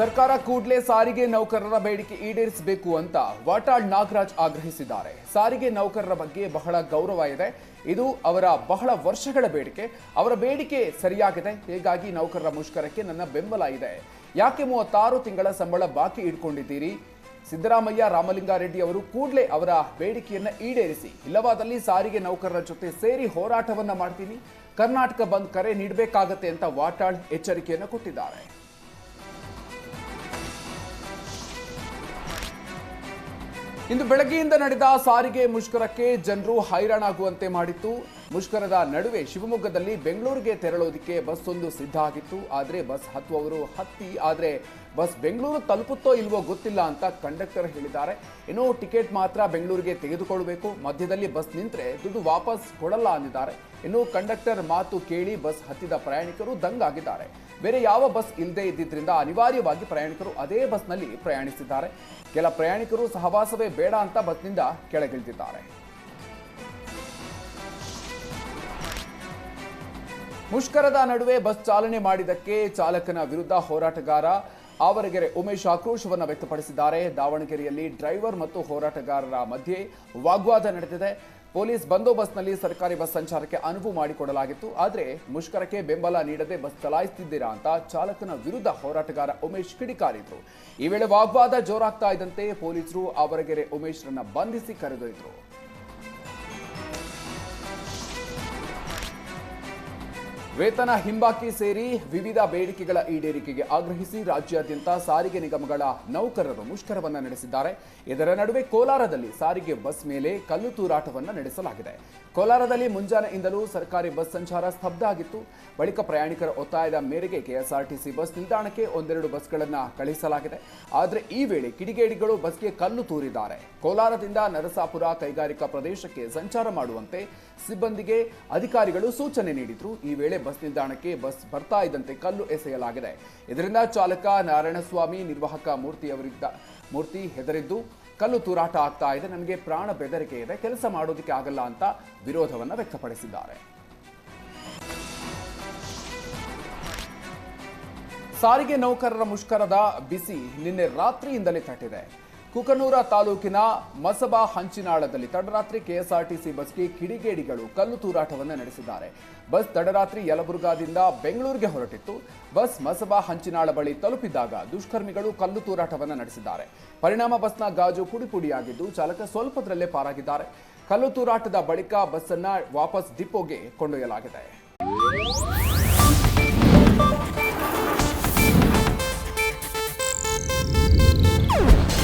ಸರ್ಕಾರ ಕೂಡಲೇ ಸಾರಿಗೆ ನೌಕರರ ಬೇಡಿಕೆ ಈಡೇರಿಸಬೇಕು ಅಂತ ವಾಟಾಳ್ ನಾಗರಾಜ್ ಆಗ್ರಹಿಸಿದ್ದಾರೆ. ಸಾರಿಗೆ ನೌಕರರ ಬಗ್ಗೆ ಬಹಳ ಗೌರವ ಇದೆ. ಇದು ಅವರ ಬಹಳ ವರ್ಷಗಳ ಬೇಡಿಕೆ. ಅವರ ಬೇಡಿಕೆ ಸರಿಯಾಗಿದೆ. ಹೀಗಾಗಿ ನೌಕರರ ಮುಷ್ಕರಕ್ಕೆ ನನ್ನ ಬೆಂಬಲ ಇದೆ. ಯಾಕೆ ಮೂವತ್ತಾರು ತಿಂಗಳ ಸಂಬಳ ಬಾಕಿ ಇಟ್ಕೊಂಡಿದ್ದೀರಿ? ಸಿದ್ದರಾಮಯ್ಯ, ರಾಮಲಿಂಗಾರೆಡ್ಡಿ ಅವರು ಕೂಡಲೇ ಅವರ ಬೇಡಿಕೆಯನ್ನ ಈಡೇರಿಸಿ. ಇಲ್ಲವಾದಲ್ಲಿ ಸಾರಿಗೆ ನೌಕರರ ಜೊತೆ ಸೇರಿ ಹೋರಾಟವನ್ನ ಮಾಡ್ತೀನಿ. ಕರ್ನಾಟಕ ಬಂದ್ ಕರೆ ನೀಡಬೇಕಾಗತ್ತೆ ಅಂತ ವಾಟಾಳ್ ಎಚ್ಚರಿಕೆಯನ್ನು ಕೊಟ್ಟಿದ್ದಾರೆ. ಇಂದು ಬೆಳಗ್ಗೆಯಿಂದ ನಡೆದ ಸಾರಿಗೆ ಮುಷ್ಕರಕ್ಕೆ ಜನರು ಹೈರಾಣಾಗುವಂತೆ ಮಾಡಿತ್ತು. ಮುಷ್ಕರದ ನಡುವೆ ಶಿವಮೊಗ್ಗದಲ್ಲಿ ಬೆಂಗಳೂರಿಗೆ ತೆರಳೋದಿಕ್ಕೆ ಬಸ್ ಒಂದು ಸಿದ್ಧ ಆಗಿತ್ತು. ಆದರೆ ಬಸ್ ಹತ್ತುವವರು ಹತ್ತಿ, ಆದರೆ ಬಸ್ ಬೆಂಗಳೂರು ತಲುಪುತ್ತೋ ಇಲ್ವೋ ಗೊತ್ತಿಲ್ಲ ಅಂತ ಕಂಡಕ್ಟರ್ ಹೇಳಿದ್ದಾರೆ. ಏನೋ ಟಿಕೆಟ್ ಮಾತ್ರ ಬೆಂಗಳೂರಿಗೆ ತೆಗೆದುಕೊಳ್ಳಬೇಕು. ಮಧ್ಯದಲ್ಲಿ ಬಸ್ ನಿಂತರೆ ದುಡ್ಡು ವಾಪಸ್ ಕೊಡಲ್ಲ ಅಂದಿದ್ದಾರೆ. ಇನ್ನು ಕಂಡಕ್ಟರ್ ಮಾತು ಕೇಳಿ ಬಸ್ ಹತ್ತಿದ ಪ್ರಯಾಣಿಕರು ದಂಗಾಗಿದ್ದಾರೆ. ಬೇರೆ ಯಾವ ಬಸ್ ಇಲ್ಲದೆ ಇದ್ದಿದ್ದರಿಂದ ಅನಿವಾರ್ಯವಾಗಿ ಪ್ರಯಾಣಿಕರು ಅದೇ ಬಸ್ನಲ್ಲಿ ಪ್ರಯಾಣಿಸಿದ್ದಾರೆ. ಕೆಲ ಪ್ರಯಾಣಿಕರು ಸಹವಾಸವೇ ಬೇಡ ಅಂತ ಬಸ್ನಿಂದ ಕೆಳಗಿಳಿದಿದ್ದಾರೆ. ಮುಷ್ಕರದ ನಡುವೆ ಬಸ್ ಚಾಲನೆ ಮಾಡಿದ್ದಕ್ಕೆ ಚಾಲಕನ ವಿರುದ್ಧ ಹೋರಾಟಗಾರ ಆವರಗೆರೆ ಉಮೇಶ್ ಆಕ್ರೋಶವನ್ನು ವ್ಯಕ್ತಪಡಿಸಿದ್ದಾರೆ. ದಾವಣಗೆರೆಯಲ್ಲಿ ಡ್ರೈವರ್ ಮತ್ತು ಹೋರಾಟಗಾರರ ಮಧ್ಯೆ ವಾಗ್ವಾದ ನಡೆದಿದೆ. ಪೊಲೀಸ್ ಬಂದೋಬಸ್ತ್ನಲ್ಲಿ ಸರ್ಕಾರಿ ಬಸ್ ಸಂಚಾರಕ್ಕೆ ಅನುವು ಮಾಡಿಕೊಡಲಾಗಿತ್ತು. ಆದರೆ ಮುಷ್ಕರಕ್ಕೆ ಬೆಂಬಲ ನೀಡದೆ ಬಸ್ ಚಲಾಯಿಸುತ್ತಿದ್ದೀರಾ ಅಂತ ಚಾಲಕನ ವಿರುದ್ಧ ಹೋರಾಟಗಾರ ಉಮೇಶ್ ಕಿಡಿಕಾರಿದ್ರು. ಈ ವೇಳೆ ವಾಗ್ವಾದ ಜೋರಾಗ್ತಾ ಇದ್ದಂತೆ ಪೊಲೀಸರು ಆವರಗೆರೆ ಉಮೇಶ್ರನ್ನ ಬಂಧಿಸಿ ಕರೆದೊಯ್ದರು. ವೇತನ ಹಿಂಬಾಕಿ ಸೇರಿ ವಿವಿಧ ಬೇಡಿಕೆಗಳ ಈಡೇರಿಕೆಗೆ ಆಗ್ರಹಿಸಿ ರಾಜ್ಯಾದ್ಯಂತ ಸಾರಿಗೆ ನಿಗಮಗಳ ನೌಕರರು ಮುಷ್ಕರವನ್ನು ನಡೆಸಿದ್ದಾರೆ. ಇದರ ನಡುವೆ ಕೋಲಾರದಲ್ಲಿ ಸಾರಿಗೆ ಬಸ್ ಮೇಲೆ ಕಲ್ಲು ತೂರಾಟವನ್ನು ನಡೆಸಲಾಗಿದೆ. ಕೋಲಾರದಲ್ಲಿ ಮುಂಜಾನೆಯಿಂದಲೂ ಸರ್ಕಾರಿ ಬಸ್ ಸಂಚಾರ ಸ್ತಬ್ಧ ಆಗಿತ್ತು. ಬಳಿಕ ಪ್ರಯಾಣಿಕರ ಒತ್ತಾಯದ ಮೇರೆಗೆ ಕೆಎಸ್ಆರ್ಟಿಸಿ ಬಸ್ ನಿಲ್ದಾಣಕ್ಕೆ ಒಂದೆರಡು ಬಸ್ಗಳನ್ನು ಕಳುಹಿಸಲಾಗಿದೆ ಆದರೆ ಈ ವೇಳೆ ಕಿಡಿಗೇಡಿಗಳು ಬಸ್ಗೆ ಕಲ್ಲು ತೂರಿದ್ದಾರೆ. ಕೋಲಾರದಿಂದ ನರಸಾಪುರ ಕೈಗಾರಿಕಾ ಪ್ರದೇಶಕ್ಕೆ ಸಂಚಾರ ಮಾಡುವಂತೆ ಸಿಬ್ಬಂದಿಗೆ ಅಧಿಕಾರಿಗಳು ಸೂಚನೆ ನೀಡಿದ್ರು. ಈ ವೇಳೆ ಬಸ್ ನಿಲ್ದಾಣಕ್ಕೆ ಬಸ್ ಬರ್ತಾ ಇದ್ದಂತೆ ಕಲ್ಲು ಎಸೆಯಲಾಗಿದೆ. ಇದರಿಂದ ಚಾಲಕ ನಾರಾಯಣಸ್ವಾಮಿ, ನಿರ್ವಾಹಕ ಮೂರ್ತಿಯವರಿದ್ದ ಮೂರ್ತಿ ಹೆದರಿದ್ದು, ಕಲ್ಲು ತೂರಾಟ ಆಗ್ತಾ ಇದೆ. ನನಗೆ ಪ್ರಾಣ ಬೆದರಿಕೆ ಇದೆ. ಕೆಲಸ ಮಾಡೋದಕ್ಕೆ ಆಗಲ್ಲ ಅಂತ ವಿರೋಧವನ್ನು ವ್ಯಕ್ತಪಡಿಸಿದ್ದಾರೆ. ಸಾರಿಗೆ ನೌಕರರ ಮುಷ್ಕರದ ಬಿಸಿ ನಿನ್ನೆ ರಾತ್ರಿಯಿಂದಲೇ ತಟ್ಟಿದೆ. ಕುಕನೂರ ತಾಲೂಕಿನ ಮಸಬಾ ಹಂಚಿನಾಳದಲ್ಲಿ ತಡರಾತ್ರಿ ಕೆಎಸ್ಆರ್ಟಿಸಿ ಬಸ್ಗೆ ಕಿಡಿಗೇಡಿಗಳು ಕಲ್ಲು ತೂರಾಟವನ್ನು ನಡೆಸಿದ್ದಾರೆ. ಬಸ್ ತಡರಾತ್ರಿ ಯಲಬುರ್ಗಾದಿಂದ ಬೆಂಗಳೂರಿಗೆ ಹೊರಟಿತ್ತು. ಬಸ್ ಮಸಬಾ ಹಂಚಿನಾಳ ಬಳಿ ತಲುಪಿದಾಗ ದುಷ್ಕರ್ಮಿಗಳು ಕಲ್ಲು ತೂರಾಟವನ್ನು ನಡೆಸಿದ್ದಾರೆ. ಪರಿಣಾಮ ಬಸ್ನ ಗಾಜು ಪುಡಿ ಪುಡಿಯಾಗಿದ್ದು ಚಾಲಕ ಸ್ವಲ್ಪದರಲ್ಲೇ ಪಾರಾಗಿದ್ದಾರೆ. ಕಲ್ಲು ತೂರಾಟದ ಬಳಿಕ ಬಸ್ಸನ್ನು ವಾಪಸ್ ಡಿಪೋಗೆ ಕೊಂಡೊಯ್ಯಲಾಗಿದೆ.